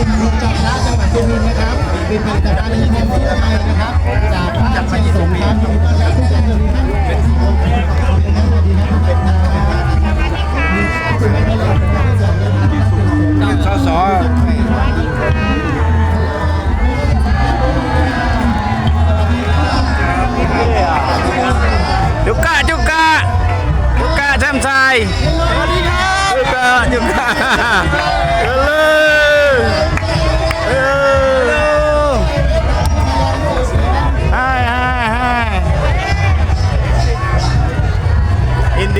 รินทร์จากพระจังหวัดสุรินทร์นะครับเป็นผลิตภัณฑ์ที่ทำที่ละไมนะครับจากพระชัยสงครับยินดีต้อนรับทุกท่านเลยท่านเป็นสิ่งมงของเราเลยนะสวัสดีนะเป็นนะครับสสจุกกะจุกกะจุกกะแซมไซสวัสดีครับจุกกะจุกกะ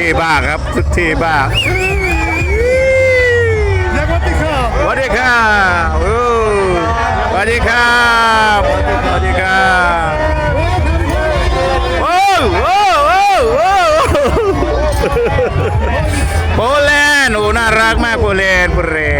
ท่บ้ากครับชุดเท่บ้ากสวัสดีครับโอ้สวัสดีครับสวัสดีครับโอ้โอ้โอ้โอ้โปแลนด์โอ้น่ารักมากโปแลนด์โปแลนด์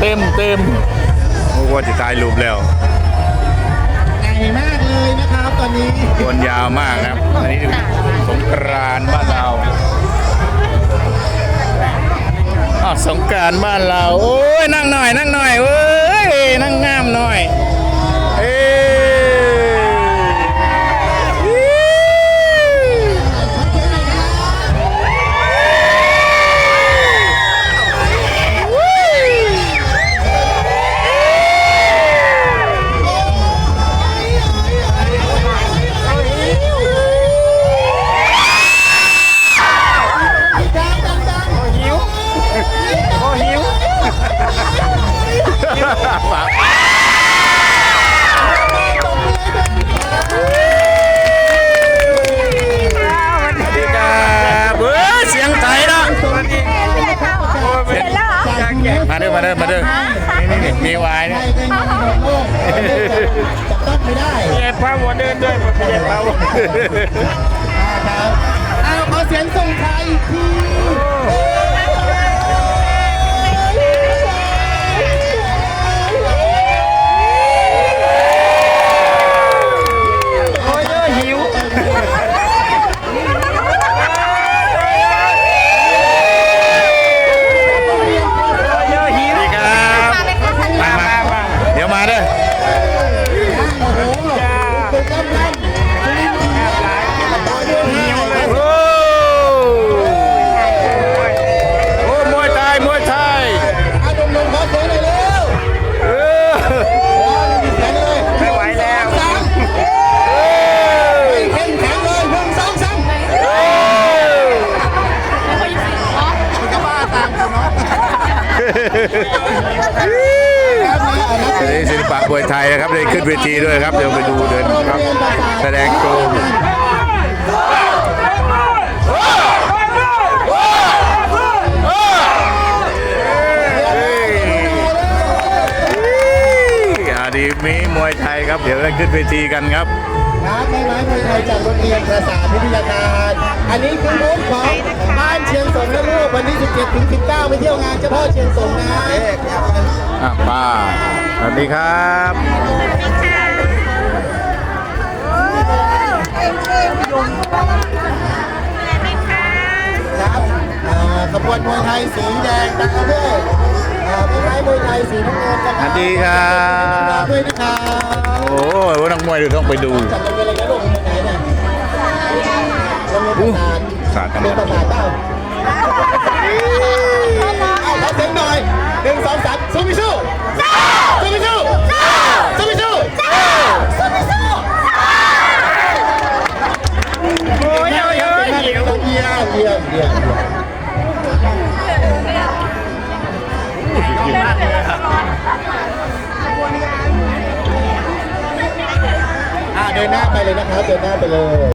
เต็มเต็มโอ้ว่าจะตายรูปแล้วใหญ่มากเลยนะครับตอนนี้คนยาวมากนะครับ อันนี้สงกรานต์บ้านเราอ้าวสงกรานต์บ้านเรา โอ้ยนั่งหน่อย นั่งหน่อยเว้ยนั่งงามหน่อย อมาเด้อมาเด้อนี่นี่มีวายนะใครเคยมาในโลกจับต้องไม่ได้เย็นพาหัวเดินด้วยมันเย็นพาหัวครับเอาขอเสียงส่งท้ายอีกที นี่ศิลปะมวยไทยนะครับได้ขึ้นเวทีด้วยครับ เดี๋ยวไปดูเดินครับ แสดงโชว์ดีมีมวยไทยครับ เดี๋ยวได้ขึ้นเวทีกันครับ ครับไม้ไม้มวยไทยจากโรงเรียนประสาวิทยาการ อันนี้คือบูธของบ้านเชียงสงนะลูกวันนี้17ถึง19 ไปเที่ยวงานเฉพาะเชียงสงนะอะป้าสวัสดีครับครับเอ่อขบวนมวยไทยสีแดงต่างประเทศอ่าพี่ไม้มวยไทยสีน้ำเงินนะสครัวับสดีครับด้วยนะครับโอ้ยนักมวยเดี๋ยวต้องไปดู โรงเรียสาทศาสตร์ธรรมเรียนประสาทเปล่าเอาขอเสียงหน่อยหนึ่งสองสามสู้ไม่สู้สู้ไม่สู้สู้ไม่สู้สู้ไม่สู้โอ้ยเยี่ยมเยี่ยเยี่ยมเยี่ยมเยี่ยมเยี่ยมเดินหน้าไปเลยนะครับ เดินหน้าไปเลย